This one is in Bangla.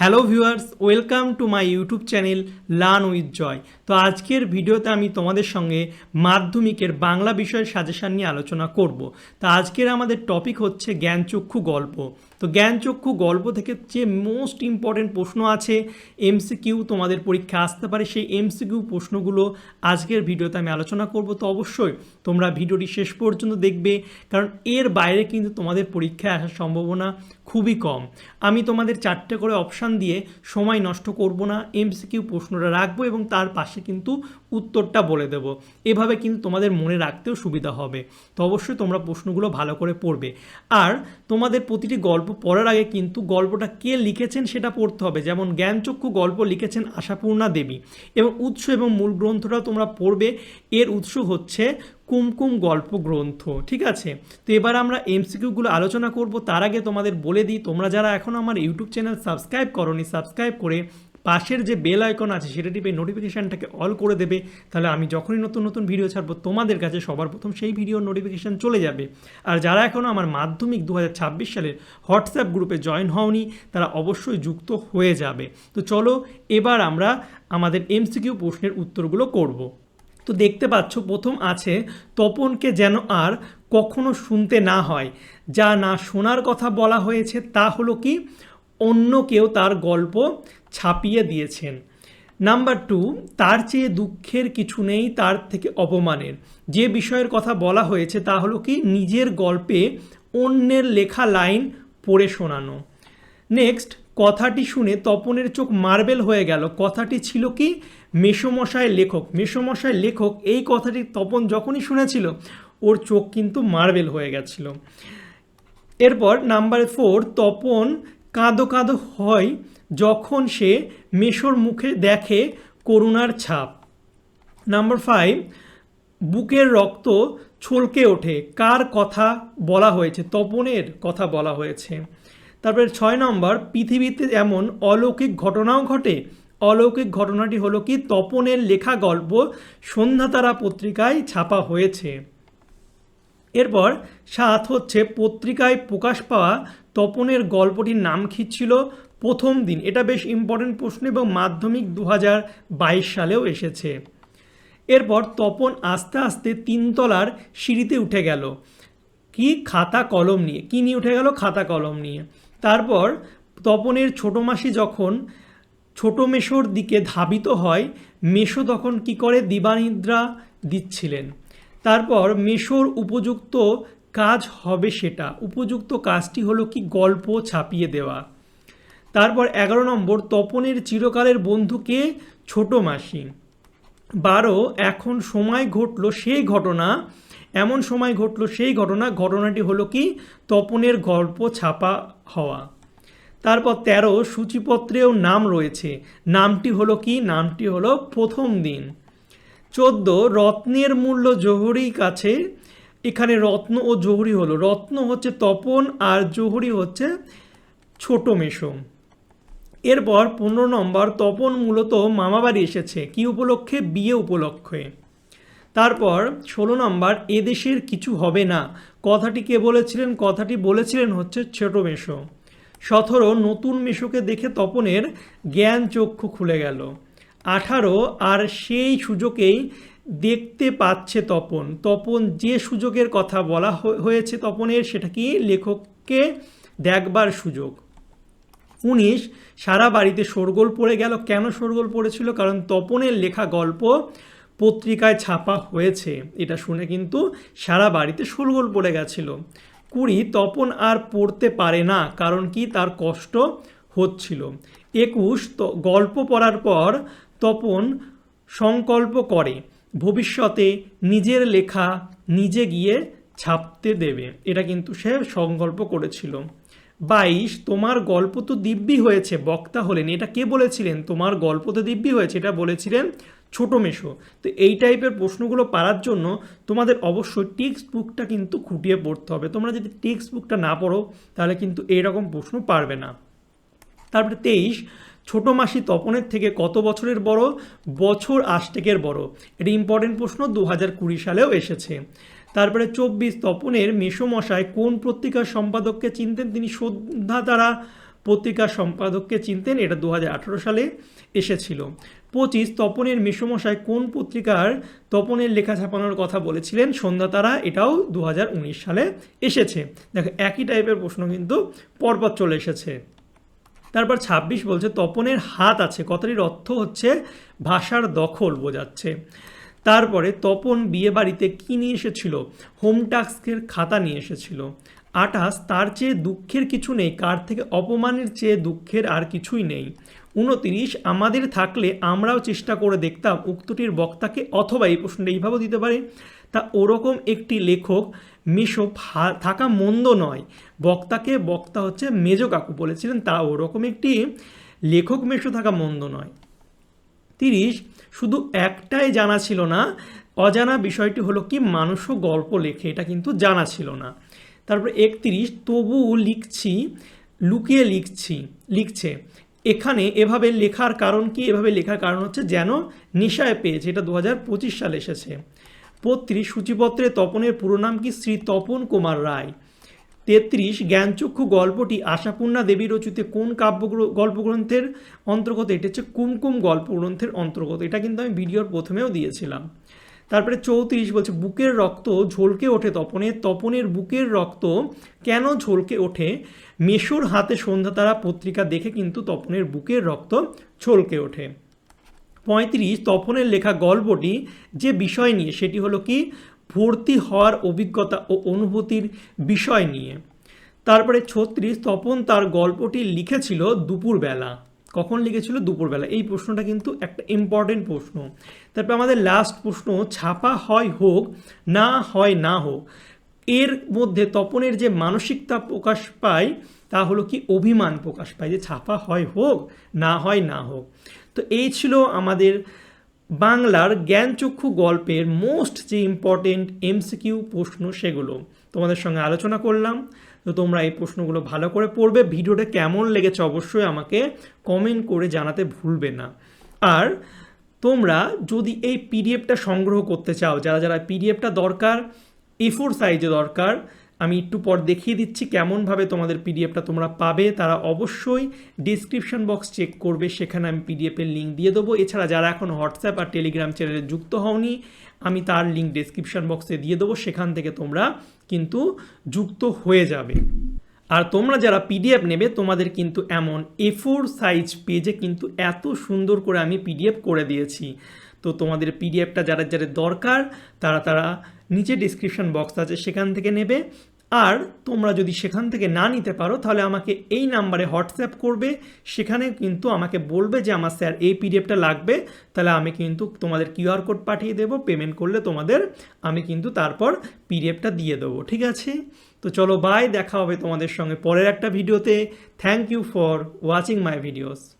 Hello viewers, welcome to my YouTube channel learn with Joy. তো আজকের ভিডিওতে আমি তোমাদের সঙ্গে মাধ্যমিকের বাংলা বিষয়ের সাজেশান নিয়ে আলোচনা করব। তো আজকের আমাদের টপিক হচ্ছে জ্ঞানচক্ষু গল্প। তো জ্ঞানচক্ষু গল্প থেকে যে মোস্ট ইম্পর্টেন্ট প্রশ্ন আছে এমসিকিউ তোমাদের পরীক্ষা আসতে পারে, সেই এমসিকিউ প্রশ্নগুলো আজকের ভিডিওতে আমি আলোচনা করব। তো অবশ্যই তোমরা ভিডিওটি শেষ পর্যন্ত দেখবে, কারণ এর বাইরে কিন্তু তোমাদের পরীক্ষায় আসার সম্ভাবনা খুবই কম। আমি তোমাদের চারটে করে অপশান দিয়ে সময় নষ্ট করব না এমসিকিউ প্রশ্নটা রাখব এবং তার পাশে কিন্তু উত্তরটা বলে দেব। এভাবে কিন্তু তোমাদের মনে রাখতেও সুবিধা হবে। তো অবশ্যই তোমরা প্রশ্নগুলো ভালো করে পড়বে। আর তোমাদের প্রতিটি গল্প পড়ার আগে কিন্তু গল্পটা কে লিখেছেন সেটা পড়তে হবে। যেমন জ্ঞানচক্ষু গল্প লিখেছেন আশাপূর্ণা দেবী এবং উৎস এবং মূল গ্রন্থটাও তোমরা পড়বে। এর উৎস হচ্ছে কুমকুম গল্প গ্রন্থ ঠিক আছে? তো এবার আমরা এমসিকিউগুলো আলোচনা করব। তার আগে তোমাদের বলে দিই, তোমরা যারা এখনও আমার ইউটিউব চ্যানেল সাবস্ক্রাইব করনি, সাবস্ক্রাইব করে পাশের যে বেল আইকন আছে, সেটা টিপে নোটিফিকেশানটাকে অল করে দেবে। তাহলে আমি যখনই নতুন নতুন ভিডিও ছাড়বো, তোমাদের কাছে সবার প্রথম সেই ভিডিওর নোটিফিকেশান চলে যাবে। আর যারা এখনও আমার মাধ্যমিক দু হাজার ছাব্বিশ সালের হোয়াটসঅ্যাপ গ্রুপে জয়েন হওনি, তারা অবশ্যই যুক্ত হয়ে যাবে। তো চলো, এবার আমরা আমাদের এমসিকিউ প্রশ্নের উত্তরগুলো করব। তো দেখতে পাচ্ছ, প্রথম আছে, তপনকে যেন আর কখনো শুনতে না হয়। যা না শোনার কথা বলা হয়েছে, তা হলো কি? অন্য কেউ তার গল্প ছাপিয়ে দিয়েছেন। নাম্বার টু তার চেয়ে দুঃখের কিছু নেই, তার থেকে অপমানের। যে বিষয়ের কথা বলা হয়েছে তা হলো কি, নিজের গল্পে অন্যের লেখা লাইন পড়ে শোনানো। নেক্সট কথাটি শুনে তপনের চোখ মার্বেল হয়ে গেল। কথাটি ছিল কি, মেসমশায় লেখক। মেসমশায় লেখক, এই কথাটি তপন যখনই শুনেছিল, ওর চোখ কিন্তু মার্বেল হয়ে গেছিল। এরপর নাম্বার ফোর তপন কাঁদো কাঁদো হয় যখন সে মেশোর মুখে দেখে করুণার ছাপ। নাম্বার ফাইভ বুকের রক্ত ছলকে ওঠে। কার কথা বলা হয়েছে? তপনের কথা বলা হয়েছে। তারপরে ছয় নম্বর, পৃথিবীতে এমন অলৌকিক ঘটনাও ঘটে। অলৌকিক ঘটনাটি হলো কি? তপনের লেখা গল্প সন্ধ্যাতারা পত্রিকায় ছাপা হয়েছে। এরপর সাত হচ্ছে পত্রিকায় প্রকাশ পাওয়া তপনের গল্পটির নাম কি ছিল? প্রথম দিন। এটা বেশ ইম্পর্টেন্ট প্রশ্ন এবং মাধ্যমিক দু হাজার বাইশ সালেও এসেছে। এরপর তপন আস্তে আস্তে তিনতলার সিঁড়িতে উঠে গেল। কি? খাতা কলম নিয়ে। কি নিয়ে উঠে গেল? খাতা কলম নিয়ে। তারপর তপনের ছোটো মাসি যখন ছোট মেশোর দিকে ধাবিত হয়, মেশো তখন কি করে? দিবানিদ্রা দিচ্ছিলেন। তারপর মেশোর উপযুক্ত কাজ হবে সেটা। উপযুক্ত কাজটি হলো কি? গল্প ছাপিয়ে দেওয়া। তারপর এগারো নম্বর, তপনের চিরকালের বন্ধুকে ছোট মাসি। বারো, এখন সময় ঘটলো সেই ঘটনা। এমন সময় ঘটলো সেই ঘটনা। ঘটনাটি হলো কি? তপনের গল্প ছাপা হওয়া। তারপর তেরো, সূচিপত্রেও নাম রয়েছে। নামটি হলো কি? নামটি হলো প্রথম দিন। চোদ্দ, রত্নের মূল্য জহুরির কাছে, এখানে রত্ন ও জহুরি হলো। রত্ন হচ্ছে তপন আর জহুরি হচ্ছে ছোট মেশো এরপর পনেরো নম্বর, তপন মূলত মামাবাড়ি এসেছে। কি উপলক্ষে? বিয়ে উপলক্ষে। তারপর ষোলো নম্বর এদেশের কিছু হবে না। কথাটি কে বলেছিলেন? কথাটি বলেছিলেন হচ্ছে ছোট মেশো সতেরো, নতুন মেশোকে দেখে তপনের জ্ঞান চক্ষু খুলে গেল। আঠারো, আর সেই সুযোগেই দেখতে পাচ্ছে তপন। তপন যে সুযোগের কথা বলা হয়েছে তপনের, সেটা কি? লেখককে দেখবার সুযোগ। উনিশ, সারা বাড়িতে শোরগোল পড়ে গেল। কেন শোরগোল পড়েছিল? কারণ তপনের লেখা গল্প পত্রিকায় ছাপা হয়েছে। এটা শুনে কিন্তু সারা বাড়িতে শোরগোল পড়ে গেছিল। কুড়ি, তপন আর পড়তে পারে না, কারণ কি? তার কষ্ট হচ্ছিল। একুশ গল্প পড়ার পর তপন সংকল্প করে, ভবিষ্যতে নিজের লেখা নিজে গিয়ে ছাপতে দেবে। এটা কিন্তু সে সংকল্প করেছিল। বাইশ, তোমার গল্প তো দিব্যি হয়েছে, বক্তা হলেন। এটা কে বলেছিলেন? তোমার গল্প তো দিব্যি হয়েছে, এটা বলেছিলেন ছোট মেশো। তো এই টাইপের প্রশ্নগুলো পারার জন্য তোমাদের অবশ্যই টেক্সট বুকটা কিন্তু খুঁটিয়ে পড়তে হবে। তোমরা যদি টেক্সট বুকটা না পড়ো, তাহলে কিন্তু এইরকম প্রশ্ন পারবে না। তারপরে তেইশ ছোটো মাসি তপনের থেকে কত বছরের বড়? বছর আষ্টেকের বড়। এটা ইম্পর্টেন্ট প্রশ্ন দু হাজার কুড়ি সালেও এসেছে। তারপরে চব্বিশ, তপনের মেসমশাই কোন পত্রিকার সম্পাদককে চিনতেন? তিনি সন্ধ্যা তারা পত্রিকার সম্পাদককে চিনতেন, এটা দু হাজার আঠারো সালে এসেছিল। পঁচিশ, তপনের মেসমশাই কোন পত্রিকার তপনের লেখা ছাপানোর কথা বলেছিলেন? সন্ধ্যা তারা, এটাও দু হাজার উনিশ সালে এসেছে। দেখো, একই টাইপের প্রশ্ন কিন্তু পরপর চলে এসেছে। তারপর ২৬ বলছে, তপনের হাত আছে। কথাটির অর্থ হচ্ছে, ভাষার দখল, বোঝাচ্ছে। তারপরে, তপন বিয়ে বাড়িতে কী নিয়ে এসেছিল? হোম টাস্কের খাতা নিয়ে এসেছিল। আঠাশ তার চেয়ে দুঃখের কিছু নেই। কার থেকে অপমানের চেয়ে দুঃখের আর কিছুই নেই? উনতিরিশ আমাদের থাকলে আমরাও চেষ্টা করে দেখতাম। উক্তটির বক্তাকে, অথবা এই প্রশ্নটা এইভাবেও দিতে পারে। তা ওরকম একটি লেখক মেশো থাকা মন্দ নয়। বক্তাকে বক্তা হচ্ছে মেজ কাকু বলেছিলেন, তা ওরকম একটি লেখক মেশো থাকা মন্দ নয়। তিরিশ, শুধু একটাই জানা ছিল না, অজানা বিষয়টি হলো কি মানুষও গল্প লেখে, এটা কিন্তু জানা ছিল না। তারপর একত্রিশ, তবু লিখছি, লুকিয়ে লিখছি, লিখছে। এখানে এভাবে লেখার কারণ কি? এভাবে লেখার কারণ হচ্ছে যেন নেশায় পেয়েছে। এটা দু হাজার পঁচিশ সালে এসেছে। বত্রিশ সূচিপত্রে তপনের পুরো নাম কি শ্রী তপন কুমার রায়? তেত্রিশ, জ্ঞানচক্ষু গল্পটি আশাপূর্ণা দেবী রচিত কোন কাব্য গল্পগ্রন্থের অন্তর্গত? এটা হচ্ছে কুমকুম গল্পগ্রন্থের অন্তর্গত। এটা কিন্তু আমি ভিডিওর প্রথমেও দিয়েছিলাম। তারপরে চৌত্রিশ বলছে, বুকের রক্ত ঝলকে ওঠে তপনের তপনের বুকের রক্ত কেন ঝলকে ওঠে? মেশোর হাতে সন্ধ্যাতারা পত্রিকা দেখে কিন্তু তপনের বুকের রক্ত ছলকে ওঠে। পঁয়ত্রিশ তপনের লেখা গল্পটি যে বিষয় নিয়ে, সেটি হলো কি? ভর্তি হওয়ার অভিজ্ঞতা ও অনুভূতির বিষয় নিয়ে। তারপরে ছত্রিশ তপন তার গল্পটি লিখেছিল দুপুরবেলা। কখন লিখেছিল? দুপুরবেলা। এই প্রশ্নটা কিন্তু একটা ইম্পর্টেন্ট প্রশ্ন। তারপর আমাদের লাস্ট প্রশ্ন, ছাপা হয় হোক, না হয় না হোক, এর মধ্যে তপনের যে মানসিকতা প্রকাশ পায় তা হলো কি অভিমান প্রকাশ পায় যে ছাপা হয় হোক, না হয় না হোক। তো এই ছিল আমাদের বাংলার জ্ঞানচক্ষু গল্পের মোস্ট যে ইম্পর্টেন্ট এমসিকিউ প্রশ্ন সেগুলো। তোমাদের সঙ্গে আলোচনা করলাম। তো তোমরা এই প্রশ্নগুলো ভালো করে পড়বে। ভিডিওটা কেমন লেগেছে অবশ্যই আমাকে কমেন্ট করে জানাতে ভুলবে না। আর তোমরা যদি এই পিডিএফটা সংগ্রহ করতে চাও, যারা যারা পিডিএফটা দরকার এ ফোর সাইজে দরকার আমি একটু পর দেখিয়ে দিচ্ছি কেমনভাবে তোমাদের পিডিএফটা তোমরা পাবে। তারা অবশ্যই ডিসক্রিপশন বক্স চেক করবে, সেখানে আমি পিডিএফের লিঙ্ক দিয়ে দেবো। এছাড়া যারা এখন হোয়াটসঅ্যাপ আর টেলিগ্রাম চ্যানেলে যুক্ত হওনি, আমি তার লিঙ্ক ডিসক্রিপশন বক্সে দিয়ে দেবো। সেখান থেকে তোমরা কিন্তু যুক্ত হয়ে যাবে। আর তোমরা যারা পিডিএফ নেবে, তোমাদের কিন্তু এমন এ সাইজ পেজে কিন্তু এত সুন্দর করে আমি পিডিএফ করে দিয়েছি। তো তোমাদের পিডিএফটা যারা যাদের দরকার, তারা তারা নিচে ডিসক্রিপশন বক্স আছে, সেখান থেকে নেবে। আর তোমরা যদি সেখান থেকে না নিতে পারো, তাহলে আমাকে এই নাম্বারে হোয়াটসঅ্যাপ করবে। সেখানে কিন্তু আমাকে বলবে যে, আমার স্যার এই পিডিএফটা লাগবে। তাহলে আমি কিন্তু তোমাদের কিউআর কোড পাঠিয়ে দেবো। পেমেন্ট করলে তোমাদের আমি কিন্তু তারপর পিডিএফটা দিয়ে দেবো। ঠিক আছে? তো চলো বাই দেখা হবে তোমাদের সঙ্গে পরের একটা ভিডিওতে thank you for watching my videos